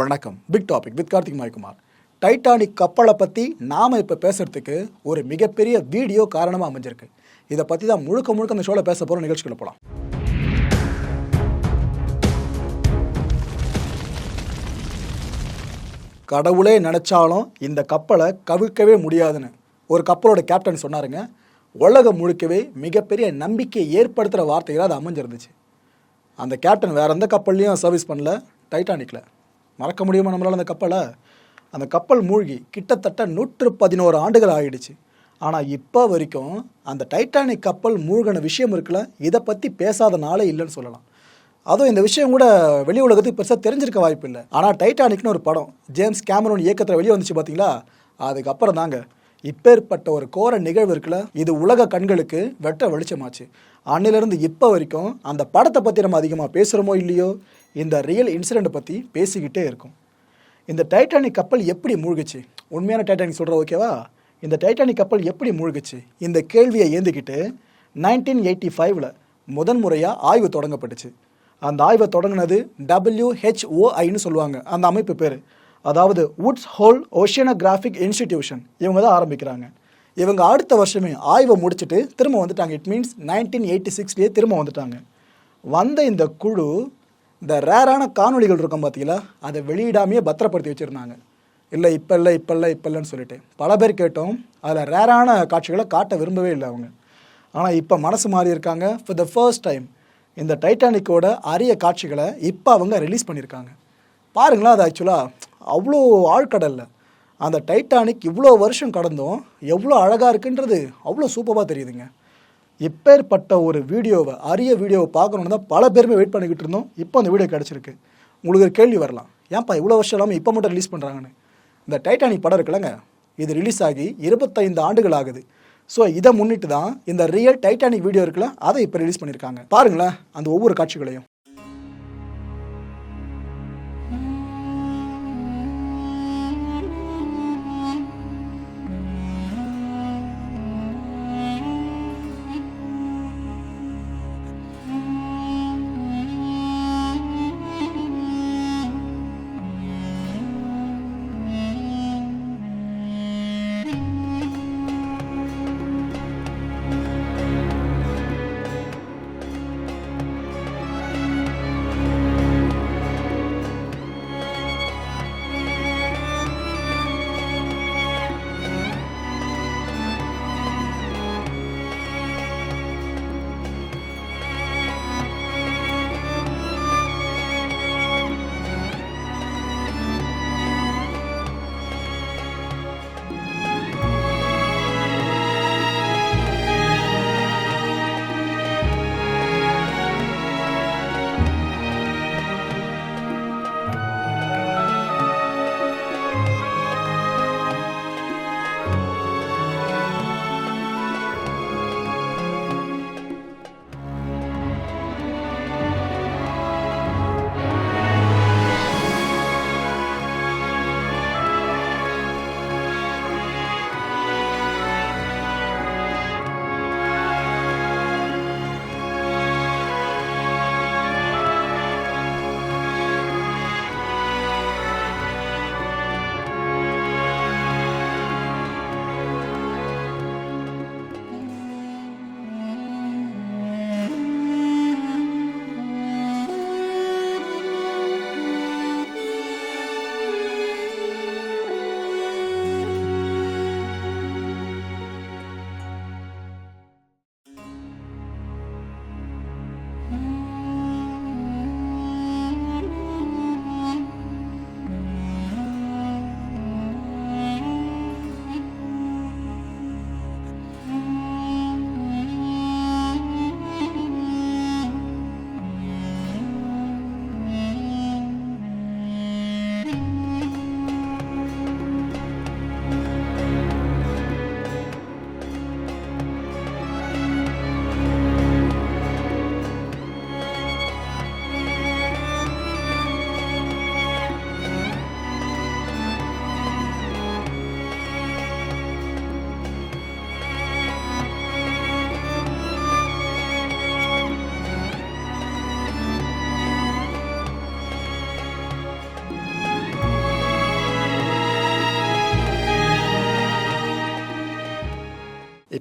வணக்கம். Big topic with Karthik மாய்குமார் Titanic கப்பலை பற்றி நாம் இப்போ பேசுகிறதுக்கு ஒரு மிகப்பெரிய வீடியோ காரணமாக அமைஞ்சிருக்கு. இதை பற்றி தான் முழுக்க முழுக்க அந்த ஷோவில் பேச போகிற நிகழ்ச்சிக்குள்ள போகலாம் கடவுளே நினச்சாலும் இந்த கப்பலை கவிழ்க்கவே முடியாதுன்னு ஒரு கப்பலோட கேப்டன் சொன்னாருங்க. உலகம் முழுக்கவே மிகப்பெரிய நம்பிக்கையை ஏற்படுத்துகிற வார்த்தைகளாக அது அமைஞ்சிருந்துச்சு. அந்த கேப்டன் வேற எந்த கப்பல்லையும் சர்வீஸ் பண்ணல டைட்டானிக்கில் மறக்க முடியுமா நம்மளால் அந்த கப்பலை? அந்த கப்பல் மூழ்கி கிட்டத்தட்ட நூற்று பதினோரு ஆண்டுகள் ஆகிடுச்சு ஆனால் இப்போ வரைக்கும் அந்த டைட்டானிக் கப்பல் மூழ்கின விஷயம் இருக்குல்ல இதை பற்றி பேசாத நாளே இல்லைன்னு சொல்லலாம். அதுவும் இந்த விஷயம் கூட வெளி உலகத்துக்கு பெருசாக தெரிஞ்சிருக்க வாய்ப்பு இல்லை. ஆனால் டைட்டானிக்னு ஒரு படம் ஜேம்ஸ் கேமரோன் இயக்கத்தில் வெளியே வந்துச்சு பார்த்தீங்களா அதுக்கப்புறம் தாங்க இப்பேற்பட்ட ஒரு கோர நிகழ்வு இருக்குல்ல இது உலக கண்களுக்கு வெட்ட வெளிச்சமாச்சு. அன்னிலிருந்து இப்போ வரைக்கும் அந்த படத்தை பற்றி நம்ம அதிகமாக பேசுகிறோமோ இல்லையோ இந்த ரியல் இன்சிடெண்ட்டை பற்றி பேசிக்கிட்டே இருக்கும். இந்த டைட்டானிக் கப்பல் எப்படி மூழ்குச்சு? உண்மையான டைட்டானிக் சொல்கிற ஓகேவா இந்த டைட்டானிக் கப்பல் எப்படி மூழ்குச்சு? இந்த கேள்வியை ஏந்திக்கிட்டு நைன்டீன் எயிட்டி ஃபைவ்ல முதன் முறையாக ஆய்வு தொடங்கப்பட்டுச்சு. அந்த ஆய்வை தொடங்கினது டபிள்யூஹெச்ஓஐன்னு சொல்லுவாங்க. அந்த அமைப்பு பேர். அதாவது வுட்ஸ் ஹோல் ஓஷியனோகிராஃபிக் இன்ஸ்டிடியூஷன் இவங்க தான் ஆரம்பிக்கிறாங்க. இவங்க அடுத்த வருஷமே ஆய்வை முடிச்சுட்டு திரும்ப வந்துட்டாங்க. இட் மீன்ஸ் நைன்டீன் எயிட்டி சிக்ஸ்லேயே திரும்ப வந்துட்டாங்க. வந்த இந்த குழு இந்த ரேரான காணொளிகள் இருக்கும் பார்த்தீங்களா அதை வெளியிடாமையே பத்திரப்படுத்தி வச்சுருந்தாங்க. இல்லை இப்போ இல்லை இப்போ இல்லை இப்போ இல்லைன்னு சொல்லிட்டு. பல பேர் கேட்டோம். அதில் ரேரான காட்சிகளை காட்ட விரும்பவே இல்லை அவங்க. ஆனால் இப்போ மனசு மாறி இருக்காங்க. ஃபார் த ஃபர்ஸ்ட் டைம் இந்த டைட்டானிக்கோட அரிய காட்சிகளை இப்போ அவங்க ரிலீஸ் பண்ணியிருக்காங்க. பாருங்களேன் அது ஆக்சுவலாக அவ்வளோ ஆழ்கடலில் அந்த டைட்டானிக் இவ்வளோ வருஷம் கடந்தும் எவ்வளோ அழகாக இருக்குன்றது அவ்வளோ சூப்பராக தெரியுதுங்க. இப்பேற்பட்ட ஒரு வீடியோவை அரிய வீடியோவை பார்க்கணுன்னு தான் பல பேருமே வெயிட் பண்ணிக்கிட்டு இருந்தோம். இப்போ அந்த வீடியோ கிடச்சிருக்கு. உங்களுக்கு ஒரு கேள்வி வரலாம். ஏன்ப்பா இவ்வளோ வருஷம் இல்லாமல் இப்போ மட்டும் ரிலீஸ் பண்ணுறாங்கன்னு இந்த டைட்டானிக் படம் இருக்குல்லங்க. இது ரிலீஸ் ஆகி இருபத்தைந்து ஆண்டுகள் ஆகுது. ஸோ இதை முன்னிட்டு தான் இந்த ரியல் டைட்டானிக் வீடியோ இருக்குல்ல அதை இப்போ ரிலீஸ் பண்ணியிருக்காங்க. பாருங்களேன் அந்த ஒவ்வொரு காட்சிகளையும்.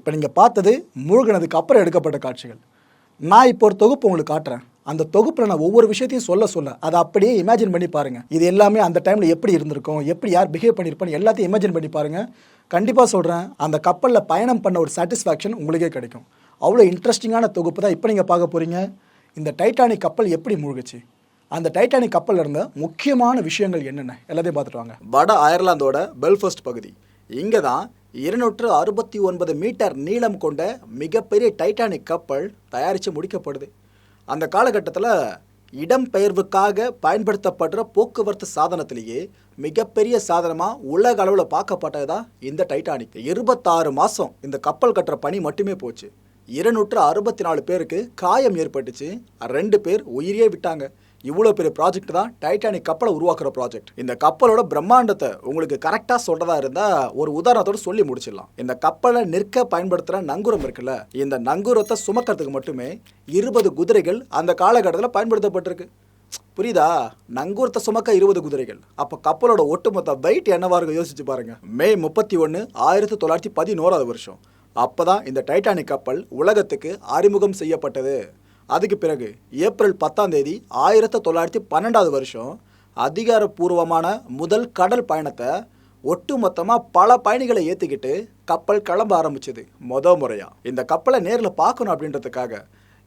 இப்போ நீங்கள் பார்த்தது முழுகினதுக்கு அப்புறம் எடுக்கப்பட்ட காட்சிகள். நான் இப்போ ஒரு தொகுப்பு உங்களுக்கு காட்டுறேன். அந்த தொகுப்பில் நான் ஒவ்வொரு விஷயத்தையும் சொல்ல சொல்ல அதை அப்படியே இமேஜின் பண்ணி பாருங்கள் இது எல்லாமே அந்த டைமில் எப்படி இருந்திருக்கும் எப்படி யார் பிஹேவ் பண்ணியிருப்பான்னு எல்லாத்தையும் இமேஜின் பண்ணி பாருங்கள் கண்டிப்பாக சொல்கிறேன் அந்த கப்பலில் பயணம் பண்ண ஒரு சாட்டிஸ்ஃபேக்ஷன் உங்களுக்கே கிடைக்கும். அவ்வளோ இன்ட்ரெஸ்டிங்கான தொகுப்பு தான் இப்போ நீங்கள் பார்க்க போகிறீங்க இந்த டைட்டானிக் கப்பல் எப்படி மூழ்குச்சு? அந்த டைட்டானிக் கப்பலில் இருந்த முக்கியமான விஷயங்கள் என்னென்ன? எல்லாத்தையும் பார்த்துட்டு வாங்க. வட அயர்லாந்தோட பெல்ஃபஸ்ட் பகுதி. இங்கே தான் இருநூற்று அறுபத்தி ஒன்பது மீட்டர் நீளம் கொண்ட மிகப்பெரிய டைட்டானிக் கப்பல் தயாரித்து முடிக்கப்படுது. அந்த காலகட்டத்தில் இடம்பெயர்வுக்காக பயன்படுத்தப்படுற போக்குவரத்து சாதனத்திலேயே மிகப்பெரிய சாதனமாக உலக அளவில் பார்க்கப்பட்டது தான் இந்த டைட்டானிக். இருபத்தாறு மாதம் இந்த கப்பல் கட்டுற பணி மட்டுமே போச்சு. இருநூற்று அறுபத்தி நாலு பேருக்கு காயம் ஏற்பட்டுச்சு. ரெண்டு பேர் உயிரியே விட்டாங்க. இவ்வளோ பெரிய ப்ராஜெக்ட் தான் டைட்டானிக் கப்பலை உருவாக்குற ப்ராஜெக்ட் இந்த கப்பலோட பிரம்மாண்டத்தை உங்களுக்கு கரெக்டாக சொல்கிறதா இருந்தால் ஒரு உதாரணத்தோட சொல்லி முடிச்சிடலாம். இந்த கப்பலை நிற்க பயன்படுத்துகிற நங்குரம் இருக்குல்ல இந்த நங்குரத்தை சுமக்கிறதுக்கு மட்டுமே இருபது குதிரைகள் அந்த காலகட்டத்தில் பயன்படுத்தப்பட்டிருக்கு. புரியுதா? நங்கூரத்தை சுமக்க இருபது குதிரைகள். அப்போ கப்பலோட ஒட்டுமொத்த வெயிட் என்னவா இருக்கும் யோசிச்சு பாருங்க. மே முப்பத்தி ஒன்று ஆயிரத்தி தொள்ளாயிரத்தி பதினோராவது வருஷம். அப்பதான் இந்த டைட்டானிக் கப்பல் உலகத்துக்கு அறிமுகம் செய்யப்பட்டது. அதுக்கு பிறகு ஏப்ரல் பத்தாம் தேதி ஆயிரத்தி தொள்ளாயிரத்தி பன்னெண்டாவது வருஷம் அதிகாரப்பூர்வமான முதல் கடல் பயணத்தை ஒட்டுமொத்தமாக பல பயணிகளை ஏற்றிக்கிட்டு கப்பல் கிளம்ப ஆரம்பிச்சது மொத முறையாக இந்த கப்பலை நேரில் பார்க்கணும் அப்படின்றதுக்காக.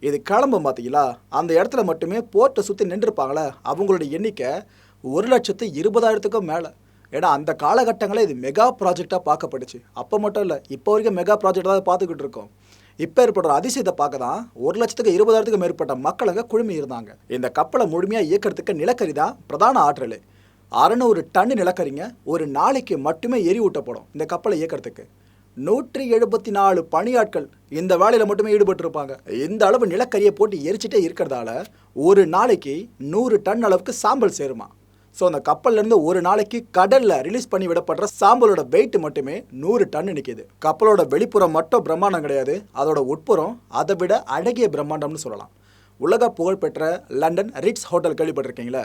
இது கிளம்பும் பார்த்தீங்களா அந்த இடத்துல மட்டுமே போர்ட்டை சுற்றி நின்றுருப்பாங்களே அவங்களுடைய எண்ணிக்கை ஒரு லட்சத்து இருபதாயிரத்துக்கும் மேலே. ஏன்னா அந்த காலகட்டங்களில் இது மெகா ப்ராஜெக்டாக பார்க்கப்பட்டுச்சு. அப்போ மட்டும் இல்லை இப்போ வரைக்கும் மெகா ப்ராஜெக்டாக தான் பார்த்துக்கிட்டு இருக்கோம். இப்போ ஏற்படுற அதிசயத்தை பார்க்க தான் ஒரு லட்சத்துக்கு இருபதாயிரத்துக்கு மேற்பட்ட மக்கள் அங்கே குழுமி இருந்தாங்க. இந்த கப்பலை முழுமையாக இயக்கிறதுக்கு நிலக்கரி தான் பிரதான ஆற்றல். அறநூறு டன் நிலக்கரிங்க ஒரு நாளைக்கு மட்டுமே எரிவூட்டப்படும் இந்த கப்பலை இயக்கிறதுக்கு. நூற்றி எழுபத்தி நாலு பணியாட்கள் இந்த வேலையில் மட்டுமே ஈடுபட்டிருப்பாங்க. இந்த அளவு நிலக்கரியை போட்டு எரிச்சிட்டே இருக்கிறதால ஒரு நாளைக்கு நூறு டன் அளவுக்கு சாம்பல் சேருமா. ஸோ அந்த கப்பல்லேருந்து ஒரு நாளைக்கு கடலில் ரிலீஸ் பண்ணி விடப்படுற சாம்பலோட வெயிட் மட்டுமே நூறு டன் நிற்கிது கப்பலோட வெளிப்புறம் மட்டும் பிரம்மாண்டம் கிடையாது. அதோட உட்புறம் அதை விட அழகிய பிரம்மாண்டம்னு சொல்லலாம். உலக புகழ்பெற்ற லண்டன் ரிட்ஸ் ஹோட்டல் கேள்விப்பட்டிருக்கீங்களா?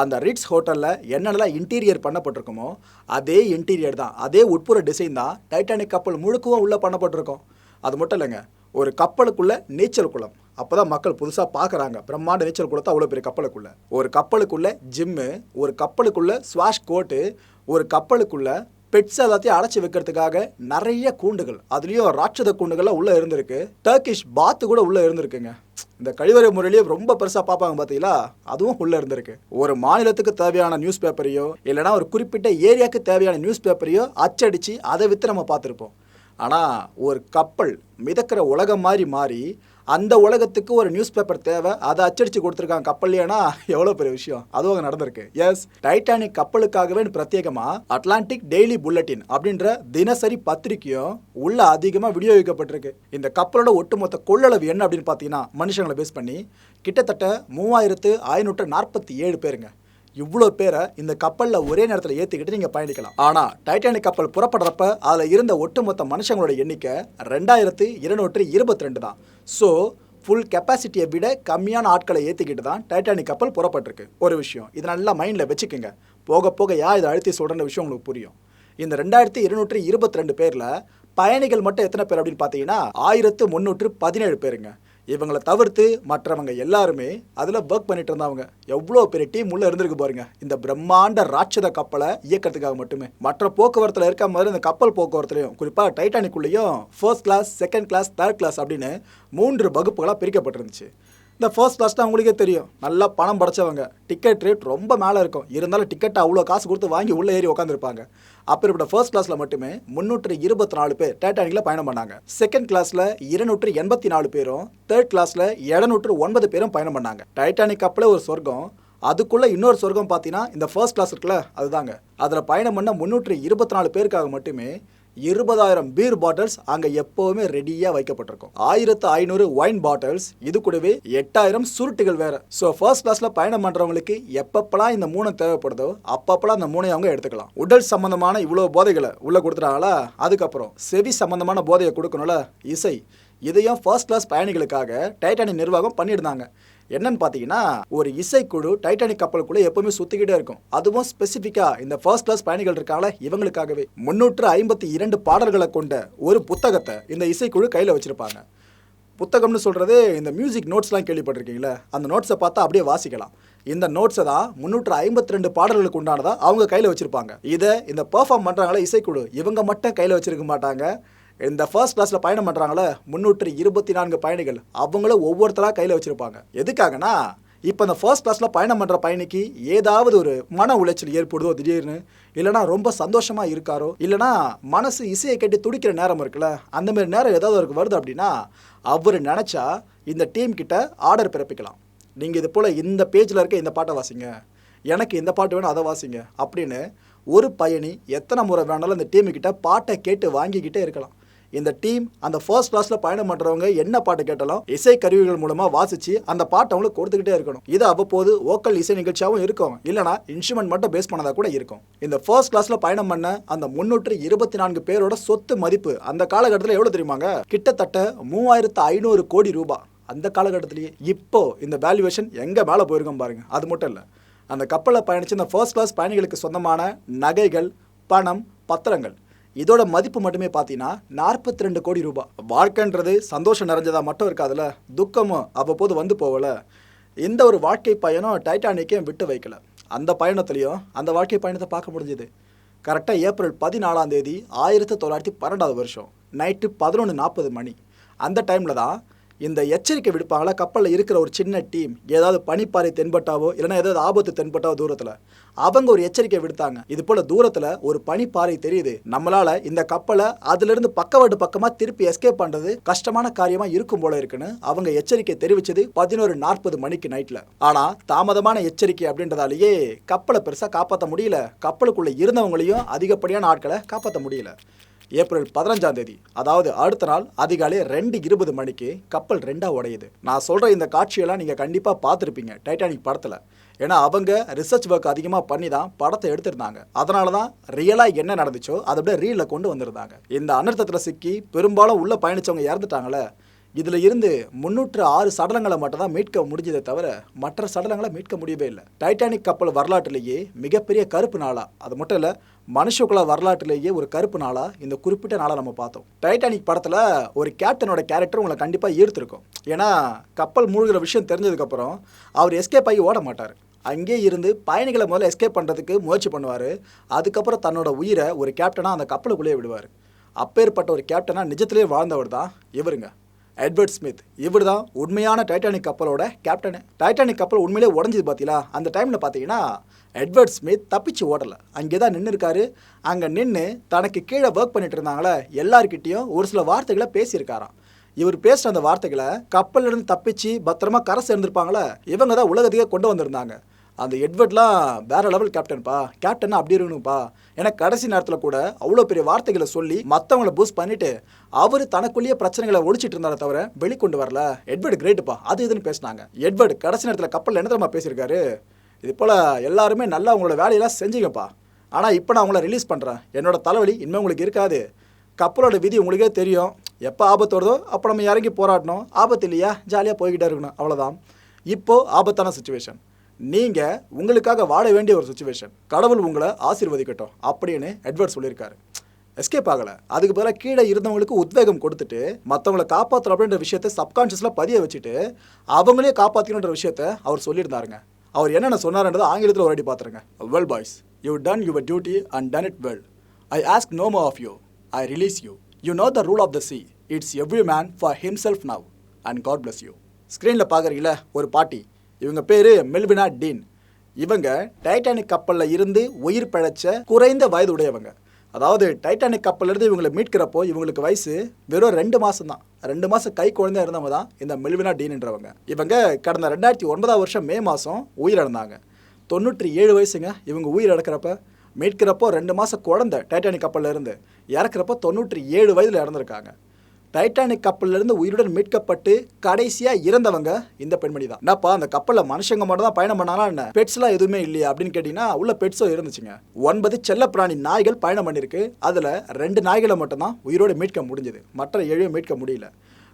அந்த ரிட்ஸ் ஹோட்டலில் என்னென்னலாம் இன்டீரியர் பண்ணப்பட்டிருக்குமோ அதே இன்டீரியர் தான். அதே உட்புற டிசைன் தான் டைட்டானிக் கப்பல் முழுக்கவும் உள்ளே பண்ணப்பட்டிருக்கும். அது மட்டும் இல்லைங்க ஒரு கப்பலுக்குள்ளே நீச்சல் குளம். அப்போ தான் மக்கள் புதுசாக பார்க்குறாங்க. பிரம்மாண்ட நீச்சல் குளத்தை அவ்வளோ பெரிய கப்பலுக்குள்ள. ஒரு கப்பலுக்குள்ளே ஜிம்மு ஒரு கப்பலுக்குள்ளே ஸ்வாஷ் கோட்டு ஒரு கப்பலுக்குள்ளே பெட்ஸ் எல்லாத்தையும் அடைச்சி வைக்கிறதுக்காக நிறைய கூண்டுகள். அதுலேயும் ராட்சத கூண்டுகள்லாம் உள்ளே இருந்திருக்கு. டர்க்கிஷ் பாத்து கூட உள்ளே இருந்திருக்குங்க. இந்த கழிவறை முறையிலேயே ரொம்ப பெருசாக பார்ப்பாங்க பார்த்தீங்களா அதுவும் உள்ளே இருந்திருக்கு. ஒரு மாநிலத்துக்கு தேவையான நியூஸ் பேப்பரையோ இல்லைனா ஒரு குறிப்பிட்ட ஏரியாவுக்கு தேவையான நியூஸ் பேப்பரையோ அச்சடித்து அதை விற்று நம்ம பார்த்துருப்போம். ஆனால் ஒரு கப்பல் மிதக்கிற உலகம் மாதிரி மாறி அந்த உலகத்துக்கு ஒரு நியூஸ் பேப்பர் தேவை. அதை அச்சடித்து கொடுத்துருக்காங்க கப்பல்லையானா எவ்வளோ பெரிய விஷயம். அதுவும் அங்கே நடந்திருக்கு. எஸ் டைட்டானிக் கப்பலுக்காகவே பிரத்யேகமாக அட்லாண்டிக் டெய்லி புல்லட்டின் அப்படின்ற தினசரி பத்திரிக்கையும் உள்ள அதிகமாக விநியோகிக்கப்பட்டிருக்கு. இந்த கப்பலோட ஒட்டுமொத்த கொள்ளளவு என்ன அப்படின்னு பார்த்தீங்கன்னா மனுஷங்களை பேஸ் பண்ணி கிட்டத்தட்ட மூவாயிரத்து ஐநூற்று நாற்பத்தி ஏழு பேருங்க. இவ்வளோ பேரை இந்த கப்பலில் ஒரே நேரத்தில் ஏற்றிக்கிட்டு நீங்கள் பயணிக்கலாம். ஆனால் டைட்டானிக் கப்பல் புறப்படுறப்ப அதில் இருந்த ஒட்டுமொத்த மனுஷங்களோட எண்ணிக்கை ரெண்டாயிரத்து இருநூற்றி இருபத்தி ரெண்டு தான். ஸோ ஃபுல் கெப்பாசிட்டியை விட கம்மியான ஆட்களை ஏற்றிக்கிட்டு தான் டைட்டானிக் கப்பல் புறப்பட்டிருக்கு. ஒரு விஷயம் இதை நல்லா மைண்டில் வச்சுக்கோங்க. போக போக யா இதை அழுத்தி சொல்கிற விஷயம் உங்களுக்கு புரியும். இந்த ரெண்டாயிரத்தி இருநூற்றி இருபத்தி ரெண்டு பேரில் பயணிகள் மட்டும் எத்தனை பேர் அப்படின்னு பார்த்தீங்கன்னா ஆயிரத்து முந்நூற்று பதினேழு பேருங்க. இவங்களை தவிர்த்து மற்றவங்க எல்லாருமே அதில் ஒர்க் பண்ணிட்டு இருந்தவங்க. எவ்வளோ பெரிய டீம் உள்ள இருந்திருக்கு பாருங்க. இந்த பிரம்மாண்ட ராட்சத கப்பலை இயக்கிறதுக்காக மட்டுமே. மற்ற போக்குவரத்தில் இருக்க மாதிரி இந்த கப்பல் போக்குவரத்துலையும் குறிப்பாக டைட்டானிக்குள்ளேயும் first class second class third class அப்படின்னு மூன்று வகுப்புகளாக பிரிக்கப்பட்டிருந்துச்சு. இந்த ஃபர்ஸ்ட் கிளாஸ் தான் உங்களுக்கே தெரியும். நல்லா பணம் படைச்சவங்க. டிக்கெட் ரேட் ரொம்ப மேலே இருக்கும். இருந்தாலும் டிக்கெட்டை அவ்வளோ காசு கொடுத்து வாங்கி உள்ளே ஏறி உட்காந்துருப்பாங்க அப்படிப்பட்ட ஃபர்ஸ்ட் கிளாஸில் மட்டுமே முன்னூற்றி இருபத்தி நாலு பேர் டைட்டானிக்கில் பயணம் பண்ணாங்க. செகண்ட் கிளாஸில் இருநூற்று எண்பத்தி நாலு பேரும் தேர்ட் கிளாஸில் எழுநூற்று ஒன்பது பேரும் பயணம் பண்ணாங்க. டைட்டானிக் கப்பலே ஒரு சொர்க்கம் அதுக்குள்ளே இன்னொரு சொர்க்கம் பார்த்தீங்கன்னா இந்த ஃபர்ஸ்ட் கிளாஸ் இருக்குல்ல அதுதாங்க. அதில் பயணம் பண்ண முன்னூற்று இருபத்தி நாலு பேருக்காக மட்டுமே இருபதாயிரம் பீர் பாட்டில்ஸ் அங்க எப்பவுமே ரெடியா வைக்கப்பட்டிருக்கும். ஆயிரத்து ஐநூறு ஒயின் பாட்டில்ஸ் இது கூடவே எட்டாயிரம் சுருட்டுகள் வேற. ஸோ ஃபர்ஸ்ட் கிளாஸ்ல பயணம் பண்றவங்களுக்கு எப்பப்பெல்லாம் இந்த மூணு தேவைப்படுதோ அப்பப்பெல்லாம் அந்த மூணையை அவங்க எடுத்துக்கலாம். உடல் சம்பந்தமான இவ்வளவு போதைகளை உள்ள கொடுத்துட்டாங்களா? அதுக்கப்புறம் செவி சம்பந்தமான போதையை கொடுக்கணும்ல? இசை. இதையும் ஃபர்ஸ்ட் கிளாஸ் பயணிகளுக்காக டைட்டானிக் நிர்வாகம் பண்ணியிருந்தாங்க. என்னன்னு பார்த்தீங்கன்னா ஒரு இசைக்குழு டைட்டானிக் கப்பலுக்குள்ள எப்பவுமே சுத்திக்கிட்டே இருக்கும். அதுவும் ஸ்பெசிஃபிக்கா இந்த ஃபர்ஸ்ட் கிளாஸ் பயணிகள் இருக்காங்களே இவங்களுக்காகவே. முன்னூற்று ஐம்பத்தி இரண்டு பாடல்களை கொண்ட ஒரு புத்தகத்தை இந்த இசைக்குழு கையில் வச்சிருப்பாங்க. புத்தகம்னு சொல்கிறது இந்த மியூசிக் நோட்ஸ்லாம் கேள்விப்பட்டிருக்கீங்களே அந்த நோட்ஸை பார்த்தா அப்படியே வாசிக்கலாம். இந்த நோட்ஸை தான் முந்நூற்று ஐம்பத்தி ரெண்டு பாடல்களுக்கு உண்டானதாக அவங்க கையில் வச்சுருப்பாங்க. இதை இந்த பெர்ஃபார்ம் பண்ணுறாங்களே இசைக்குழு இவங்க மட்டும் கையில் வச்சுருக்க மாட்டாங்க. இந்த ஃபர்ஸ்ட் கிளாஸில் பயணம் பண்ணுறாங்களே முந்நூற்று இருபத்தி நான்கு பயணிகள். அவங்களும் ஒவ்வொருத்தராக கையில் வச்சிருப்பாங்க. எதுக்காகனா இப்போ இந்த ஃபர்ஸ்ட் கிளாஸில் பயணம் பண்ணுற பயணிக்கு ஏதாவது ஒரு மன உளைச்சல் ஏற்படுதோ திடீர்னு இல்லைனா ரொம்ப சந்தோஷமாக இருக்காரோ இல்லைனா மனசு இசையை கட்டி துடிக்கிற நேரம் இருக்குல்ல அந்தமாரி நேரம் ஏதாவது அவருக்கு வருது அப்படின்னா அவர் நினச்சா இந்த டீம் கிட்ட ஆர்டர் பிறப்பிக்கலாம். நீங்கள் இது போல் இந்த பேஜில் இருக்க இந்த பாட்டை வாசிங்க. எனக்கு இந்த பாட்டு வேணும் அதை வாசிங்க அப்படின்னு ஒரு பயணி எத்தனை முறை வேணாலும் இந்த டீமுக்கிட்ட பாட்டை கேட்டு வாங்கிக்கிட்டே இருக்கலாம். இந்த டீம் அந்த ஃபர்ஸ்ட் கிளாஸ்ல பயணம் பண்ணுறவங்க என்ன பாட்டு கேட்டாலும் இசை கருவிகள் மூலமாக வாசித்து அந்த பாட்டை அவங்களுக்கு கொடுத்துக்கிட்டே இருக்கணும். இது அவ்வப்போது ஓக்கல் இசை நிகழ்ச்சியாகவும் இருக்கும். இல்லைனா இன்ஸ்ட்ருமெண்ட் மட்டும் பேஸ் பண்ணதா கூட இருக்கும். இந்த ஃபர்ஸ்ட் கிளாஸ்ல பயணம் பண்ண அந்த முன்னூற்று இருபத்தி நான்கு பேரோட சொத்து மதிப்பு அந்த காலகட்டத்தில் எவ்வளோ தெரியுமாங்க கிட்டத்தட்ட மூவாயிரத்து ஐநூறு கோடி ரூபாய் அந்த காலகட்டத்திலேயே இப்போ இந்த வேல்யூவேஷன் எங்கே மேலே போயிருக்கோம் பாருங்க. அது மட்டும் இல்லை. அந்த கப்பலில் பயணிச்சு இந்த ஃபர்ஸ்ட் கிளாஸ் பயணிகளுக்கு சொந்தமான நகைகள் பணம் பத்திரங்கள். இதோட மதிப்பு மட்டுமே பார்த்தீங்கன்னா நாற்பத்தி ரெண்டு கோடி ரூபாய். வாழ்க்கைன்றது சந்தோஷம் நிறைஞ்சதா மட்டும் இருக்காதுல்ல துக்கமும் அவ்வப்போது வந்து போகல. இந்த ஒரு வாழ்க்கை பயணம் டைட்டானிக்கையும் விட்டு வைக்கல. அந்த பயணத்துலேயும் அந்த வாழ்க்கை பயணத்தை பார்க்க முடிஞ்சுது. கரெக்டாக ஏப்ரல் பதினாலாம் தேதி ஆயிரத்தி தொள்ளாயிரத்தி பன்னெண்டாவது வருஷம் நைட்டு பதினொன்று நாற்பது மணி. அந்த டைமில் தான் இந்த எச்சரிக்கை விடுப்பாங்களா கப்பலில் இருக்கிற ஒரு சின்ன டீம் ஏதாவது பனிப்பாறை தென்பட்டாவோ இல்லைன்னா ஏதாவது ஆபத்து தென்பட்டாவோ தூரத்தில் அவங்க ஒரு எச்சரிக்கை விடுத்தாங்க. இது போல தூரத்தில் ஒரு பனிப்பாறை தெரியுது. நம்மளால இந்த கப்பலை அதிலிருந்து பக்கவாட்டு பக்கமாக திருப்பி எஸ்கேப் பண்ணுறது கஷ்டமான காரியமா இருக்கும் போல இருக்குன்னு அவங்க எச்சரிக்கை தெரிவிச்சது பதினோரு நாற்பது மணிக்கு நைட்ல ஆனா தாமதமான எச்சரிக்கை அப்படின்றதாலேயே கப்பலை பெருசா காப்பாற்ற முடியல. கப்பலுக்குள்ள இருந்தவங்களையும் அதிகப்படியான ஆட்களை காப்பாற்ற முடியல. ஏப்ரல் பதினஞ்சாம் தேதி அதாவது அடுத்த நாள் அதிகாலை ரெண்டு இருபது மணிக்கு கப்பல் ரெண்டாக உடையுது. நான் சொல்கிற இந்த காட்சியெல்லாம் நீங்கள் கண்டிப்பாக பார்த்துருப்பீங்க டைட்டானிக் படத்தில். ஏன்னா அவங்க ரிசர்ச் ஒர்க் அதிகமாக பண்ணி தான் படத்தை எடுத்திருந்தாங்க. அதனால தான் ரியலாக என்ன நடந்துச்சோ அதை அப்படியே ரீலில் கொண்டு வந்திருந்தாங்க. இந்த அனர்த்தத்தில் சிக்கி பெரும்பாலும் உள்ளே பயணிச்சவங்க இறந்துட்டாங்களே இதில் இருந்து முந்நூற்று ஆறு சடலங்களை மட்டும் தான் மீட்க முடிஞ்சதை தவிர மற்ற சடலங்களை மீட்க முடியவே இல்லை. டைட்டானிக் கப்பல் வரலாற்றிலேயே மிகப்பெரிய கருப்பு நாளாக அது மட்டும் இல்லை மனுஷகுல வரலாற்றிலேயே ஒரு கருப்பு நாளா இந்த குறிப்பிட்ட நாளை நம்ம பார்த்தோம். டைட்டானிக் படத்தில் ஒரு கேப்டனோட கேரக்டர் உங்களை கண்டிப்பாக ஈர்த்திருக்கும். ஏன்னா கப்பல் மூழ்கிற விஷயம் தெரிஞ்சதுக்கப்புறம் அவர் எஸ்கேப் ஆகி ஓட மாட்டார். அங்கே இருந்து பயணிகளை முதல்ல எஸ்கேப் பண்ணுறதுக்கு முயற்சி பண்ணுவார். அதுக்கப்புறம் தன்னோட உயிரை ஒரு கேப்டனாக அந்த கப்பலுக்குள்ளேயே விடுவார். அப்பேற்பட்ட ஒரு கேப்டனாக நிஜத்திலே வாழ்ந்தவர் தான் இவருங்க. எட்வர்ட் ஸ்மித் இவர் தான் உண்மையான டைட்டானிக் கப்பலோட கேப்டனு டைட்டானிக் கப்பல் உண்மையிலே உடஞ்சிது பார்த்தீங்களா அந்த டைமில் பார்த்தீங்கன்னா எட்வர்ட் ஸ்மித் தப்பிச்சு ஓடலை. அங்கே தான் நின்று இருக்காரு அங்கே நின்று தனக்கு கீழே ஒர்க் பண்ணிட்டு இருந்தாங்களே எல்லாருக்கிட்டேயும் ஒரு சில வார்த்தைகளை பேசியிருக்காராம். இவர் பேசுகிற அந்த வார்த்தைகளை கப்பல்ல தப்பிச்சு பத்திரமா கரை சேர்ந்திருப்பாங்களே இவங்க தான் உலகத்துக்கே கொண்டு வந்திருந்தாங்க. அந்த எட்வர்ட்லாம் வேற லெவல் கேப்டன்ப்பா கேப்டன்னா அப்படி இருக்கணும்ப்பா. ஏன்னா கடைசி நேரத்தில் கூட அவ்வளோ பெரிய வார்த்தைகளை சொல்லி மற்றவங்கள பூஸ்ட் பண்ணிட்டு அவர் தனக்குள்ளேயே பிரச்சனைகளை ஒழிச்சிட்டு இருந்தாரே தவிர வெளிக்கொண்டு வரல. எட்வர்டு கிரேட்டுப்பா அது இதுன்னு பேசினாங்க. எட்வர்டு கடைசி நேரத்தில் கப்பல் என்ன தெரியுமா பேசியிருக்காரு? இது போல் எல்லாருமே நல்லா உங்களோட வேலையெல்லாம் செஞ்சீங்கப்பா. ஆனால் இப்போ நான் உங்களை ரிலீஸ் பண்ணுறேன் என்னோட தலைவலி இனிமேல் உங்களுக்கு இருக்காது. கப்பலோட விதி உங்களுக்கே தெரியும். எப்போ ஆபத்து வருதோ அப்போ நம்ம இறங்கி போராடணும். ஆபத்து இல்லையா? ஜாலியாக போய்கிட்டே இருக்கணும். அவ்வளோதான் இப்போது ஆபத்தான சுச்சுவேஷன் நீங்கள் உங்களுக்காக வாழ வேண்டிய ஒரு சுச்சுவேஷன் கடவுள் உங்களை ஆசீர்வதிக்கட்டும் அப்படின்னு எட்வர்ட் சொல்லியிருக்காரு. எஸ்கேப் ஆகலை. அதுக்கு பதிலாக கீழே இருந்தவங்களுக்கு உத்வேகம் கொடுத்துட்டு மற்றவங்களை காப்பாற்றுற அப்படின்ற விஷயத்தை சப்கான்ஷியஸில் பதிய வச்சுட்டு அவங்களே காப்பாற்றணுன்ற விஷயத்த அவர் சொல்லியிருந்தாருங்க. அவர் என்னென்ன சொன்னார்ன்றது ஆங்கிலத்தில் ஒரு அடி பார்த்துருங்க. Well boys you done your duty and done it well I ask no more of you I release you you know the rule of the sea it's every man for himself now and God bless you ஸ்க்ரீனில் பார்க்குறீங்கள? ஒரு பாட்டி. இவங்க பேர் Melvina dean. இவங்க Titanic கப்பலில் இருந்து உயிர் பிழைச்ச குறைந்த வயது உடையவங்க. அதாவது டைட்டானிக் கப்பல்லேருந்து இவங்களை மீட்கிறப்போ இவங்களுக்கு வயசு வெறும் ரெண்டு மாதம் தான் ரெண்டு மாதம் கை குழந்தையா இருந்தவங்க தான் இந்த மெல்வினா டீன்ன்றவங்க இவங்க கடந்த ரெண்டாயிரத்தி ஒன்பதாம் வருஷம் மே மாதம் உயிரிழந்தாங்க. தொண்ணூற்றி ஏழு வயசுங்க. இவங்க உயிர் இறக்குறப்ப மீட்கிறப்போ ரெண்டு மாதம் குழந்தை டைட்டானிக் கப்பலில் இருந்து இறக்குறப்போ தொண்ணூற்றி ஏழு வயதில் இறந்துருக்காங்க. டைட்டானிக் கப்பல்ல இருந்து உயிருடன் மீட்கப்பட்டு கடைசியா இறந்தவங்க இந்த பெண்மணி தான். என்னப்பா அந்த கப்பல்ல மனுஷங்க மட்டும் தான் பயணம் பண்ணாலும் என்ன? பெட்ஸ்லாம் எதுவுமே இல்லையா அப்படின்னு கேட்டீங்கன்னா உள்ள பெட்ஸோ இருந்துச்சுங்க. ஒன்பது செல்லப்பிராணி நாய்கள் பயணம் பண்ணிருக்கு. அதுல ரெண்டு நாய்களை மட்டும்தான் உயிரோடு மீட்க முடிஞ்சது. மற்ற ஏழையும் மீட்க முடியல.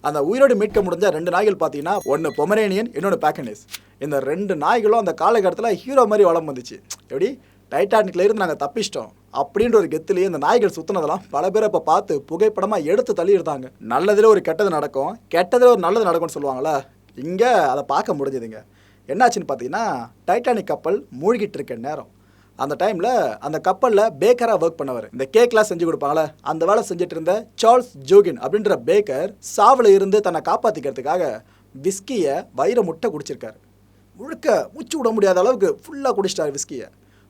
அந்த உயிரோடு மீட்க முடிஞ்ச ரெண்டு நாய்கள் பார்த்தீங்கன்னா ஒன்று பொமரேனியன் இன்னொன்று பேக்கனேஸ் இந்த ரெண்டு நாய்களும் அந்த காலகட்டத்தில் ஹீரோ மாதிரி வளம் வந்துச்சு. எப்படி? டைட்டானிக்ல இருந்து நாங்கள் தப்பிச்சிட்டோம். அப்படின்ற ஒரு கெத்துலேயே இந்த நாய்கள் சுத்தினதெல்லாம் பல பேரை இப்போ பார்த்து புகைப்படமாக எடுத்து தள்ளியிருந்தாங்க நல்லதில் ஒரு கெட்டது நடக்கும் கெட்டதில் ஒரு நல்லது நடக்கும்னு சொல்லுவாங்களே இங்கே அதை பார்க்க முடிஞ்சதுங்க. என்னாச்சுன்னு பார்த்தீங்கன்னா டைட்டானிக் கப்பல் மூழ்கிட்டு இருக்க நேரம். அந்த டைமில் அந்த கப்பலில் பேக்கராக ஒர்க் பண்ணவர். இந்த கேக்லாம் செஞ்சு கொடுப்பாங்களே அந்த வேலை செஞ்சுட்டு இருந்த சார்ல்ஸ் ஜோகின் அப்படின்ற பேக்கர் சாவில் இருந்து தன்னை காப்பாற்றிக்கிறதுக்காக விஸ்கியை வயிறு முட்டை குடிச்சிருக்காரு. முழுக்க மூச்சு விட முடியாத அளவுக்கு ஃபுல்லாக குடிச்சிட்டார் விஸ்கியை.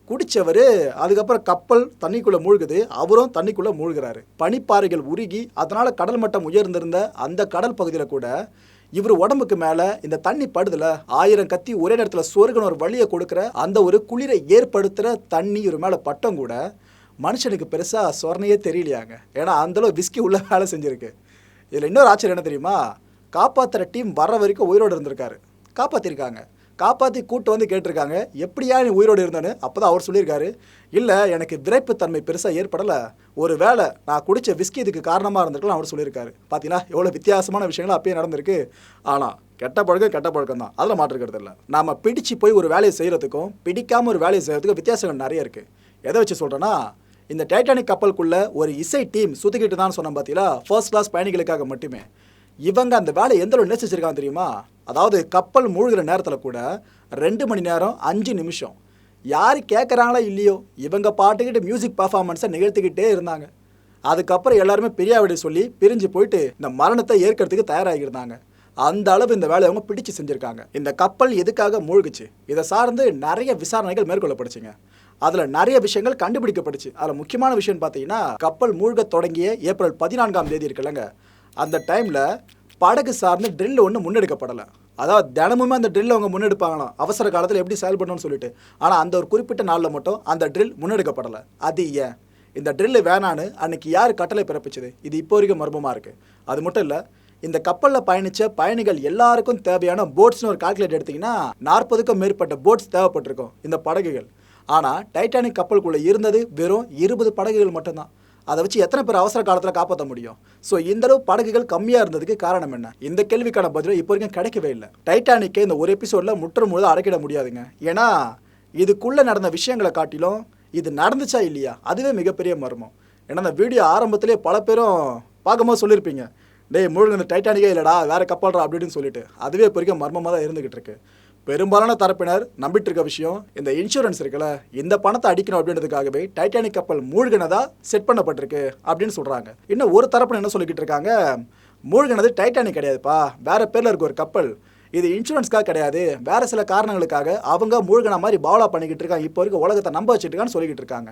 குடித்தவர் அதுக்கப்புறம் கப்பல் தண்ணிக்குள்ளே மூழ்குது அவரும் தண்ணிக்குள்ளே மூழ்கிறாரு. பனிப்பாறைகள் உருகி அதனால் கடல் மட்டம் உயர்ந்திருந்த அந்த கடல் பகுதியில் கூட இவர் உடம்புக்கு மேலே இந்த தண்ணி படுதுல ஆயிரம் கத்தி ஒரே நேரத்தில் சொருகன ஒரு வழியை கொடுக்குற அந்த ஒரு குளிரை ஏற்படுத்துகிற தண்ணி இவர் மேலே பட்டம் கூட மனுஷனுக்கு பெருசாக சொர்ணையே தெரியலையாங்க. ஏன்னா அந்தளவு விஸ்கி உள்ள வேலை செஞ்சுருக்கு. இதில் இன்னொரு ஆச்சரியம் என்ன தெரியுமா? காப்பாற்றுற டீம் வர்ற வரைக்கும் உயிரோடு இருந்திருக்காரு. காப்பாற்றிருக்காங்க காப்பாற்றி கூட்டு வந்து கேட்டிருக்காங்க. எப்படியா நீ உயிரோடு இருந்தேன்னு அப்போ தான் அவர் சொல்லியிருக்காரு. இல்லை எனக்கு விரைப்புத்தன்மை பெருசாக ஏற்படலை. ஒரு வேளை நான் குடித்த விஸ்கி இதுக்கு காரணமாக இருந்திருக்கலாம் அவர் சொல்லியிருக்காரு. பார்த்தீங்கன்னா எவ்வளோ வித்தியாசமான விஷயங்கள் அப்பயே நடந்திருக்கு. ஆனால் கெட்ட பழக்கம் கெட்ட பழக்கம் தான். அதில் மாற்றுக்கிறது இல்லை. நாம பிடிச்சு போய் ஒரு வேலையை செய்கிறதுக்கும் பிடிக்காமல் ஒரு வேலையை செய்கிறதுக்கும் வித்தியாசங்கள் நிறைய இருக்குது எதை வச்சு சொல்கிறேன்னா இந்த டைட்டானிக் கப்பலுக்குள்ளே ஒரு இசை டீம் சுத்திக்கிட்டு தான் சொன்னேன் பார்த்தீங்களா ஃபர்ஸ்ட் கிளாஸ் பயணிகளுக்காக மட்டுமே. இவங்க அந்த வேலையை எந்த அளவு நேசிச்சிருக்காங்க தெரியுமா? அதாவது கப்பல் மூழ்கிற நேரத்தில் கூட ரெண்டு மணி நேரம் அஞ்சு நிமிஷம். யார் கேட்குறாங்களோ இல்லையோ இவங்க பாட்டுக்கிட்டு மியூசிக் பர்ஃபார்மன்ஸை நிகழ்த்திக்கிட்டே இருந்தாங்க. அதுக்கப்புறம் எல்லாருமே பெரியாவிட சொல்லி பிரிஞ்சு போயிட்டு இந்த மரணத்தை ஏற்கிறதுக்கு தயாராகியிருந்தாங்க. அந்த அளவு இந்த வேலையை அவங்க பிடிச்சு செஞ்சுருக்காங்க. இந்த கப்பல் எதுக்காக மூழ்கிச்சு? இதை சார்ந்து நிறைய விசாரணைகள் மேற்கொள்ளப்படுச்சுங்க அதில் நிறைய விஷயங்கள் கண்டுபிடிக்கப்பட்டுச்சு. அதில் முக்கியமான விஷயம் பார்த்தீங்கன்னா கப்பல் மூழ்க தொடங்கிய ஏப்ரல் பதினான்காம் தேதி இருக்குல்லங்க. அந்த டைமில் படகு சார்ந்து ட்ரில் ஒன்று முன்னெடுக்கப்படலை. அதாவது தினமுமே அந்த ட்ரில் அவங்க முன்னெடுப்பாங்களாம். அவசர காலத்தில் எப்படி செயல்படணும்னு சொல்லிட்டு. ஆனால் அந்த ஒரு குறிப்பிட்ட நாளில் மட்டும் அந்த ட்ரில் முன்னெடுக்கப்படலை. அது ஏன்? இந்த ட்ரில்லு வேணான்னு அன்னைக்கு யார் கட்டளை பிறப்பிச்சது? இது இப்போ வரைக்கும் மர்மமாக இருக்குது அது மட்டும் இல்லை இந்த கப்பலில் பயணித்த பயணிகள் எல்லாருக்கும் தேவையான போட்ஸ்னு ஒரு கால்குலேட் எடுத்திங்கன்னா நாற்பதுக்கும் மேற்பட்ட போட்ஸ் தேவைப்பட்டிருக்கும் இந்த படகுகள். ஆனால் டைட்டானிக் கப்பலுக்குள்ளே இருந்தது வெறும் இருபது படகுகள் மட்டும்தான். அதை வச்சு எத்தனை பேர் அவசர காலத்தில் காப்பாற்ற முடியும்? ஸோ இந்த அளவு படகுகள் கம்மியாக இருந்ததுக்கு காரணம் என்ன? இந்த கேள்விக்கான பதிலும் இப்போ வரைக்கும் கிடைக்கவே இல்லை. டைட்டானிக்கை இந்த ஒரு எபிசோடில் முற்று முழுத அடக்கிட முடியாதுங்க. ஏன்னா இதுக்குள்ளே நடந்த விஷயங்களை காட்டிலும் இது நடந்துச்சா இல்லையா? அதுவே மிகப்பெரிய மர்மம். ஏன்னா அந்த வீடியோ ஆரம்பத்திலே பல பேரும் பார்க்கும்போது சொல்லியிருப்பீங்க. டேய் முழுங்க இந்த டைட்டானிக்கே இல்லைடா வேற கப்பல்ரா அப்படின்னு சொல்லிட்டு. அதுவே இப்போ வரைக்கும் மர்மமாக தான் இருந்துகிட்டு இருக்கு. பெரும்பாலான தரப்பினர் நம்பிட்டு இருக்க விஷயம் இந்த இன்சூரன்ஸ் இருக்குல்ல இந்த பணத்தை அடிக்கணும் அப்படின்றதுக்காகவே டைட்டானிக் கப்பல் மூழ்கினதா செட் பண்ணப்பட்டிருக்கு அப்படின்னு சொல்றாங்க. இன்னும் ஒரு தரப்பினர் என்ன சொல்லிக்கிட்டு இருக்காங்க? மூழ்கினது டைட்டானிக் கிடையாதுப்பா. வேற பேர்ல இருக்க ஒரு கப்பல் இது இன்சூரன்ஸ்க்காக கிடையாது. வேறு சில காரணங்களுக்காக அவங்க மூழ்கின மாதிரி பாவலா பண்ணிக்கிட்டு இருக்காங்க. இப்போ வரைக்கும் உலகத்தை நம்ப வச்சுட்டு இருக்கான்னு சொல்லிக்கிட்டு இருக்காங்க.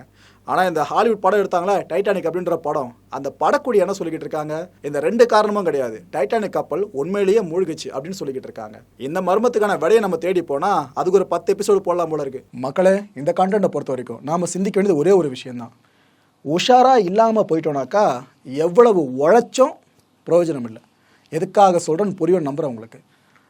ஆனால் இந்த ஹாலிவுட் படம் எடுத்தாங்களா? டைட்டானிக் அப்படின்ற படம். அந்த படக்கூடிய என்ன சொல்லிக்கிட்டு இருக்காங்க? இந்த ரெண்டு காரணமும் கிடையாது. டைட்டானிக் கப்பல் உண்மையிலேயே மூழ்கிச்சு அப்படின்னு சொல்லிக்கிட்டு இருக்காங்க. இந்த மர்மத்துக்கான விடையை நம்ம தேடி போனால் அதுக்கு ஒரு பத்து எபிசோடு போடலாம் போல இருக்கு. மக்களே இந்த கண்டென்ட்டை பொறுத்த வரைக்கும் நாம் சிந்திக்க வேண்டியது ஒரே ஒரு விஷயம்தான். உஷாராக இல்லாமல் போயிட்டோனாக்கா எவ்வளவு உழைச்சும் பிரயோஜனம் இல்லை எதுக்காக சொல்கிறேன்னு புரியும் நம்புகிறேன் உங்களுக்கு.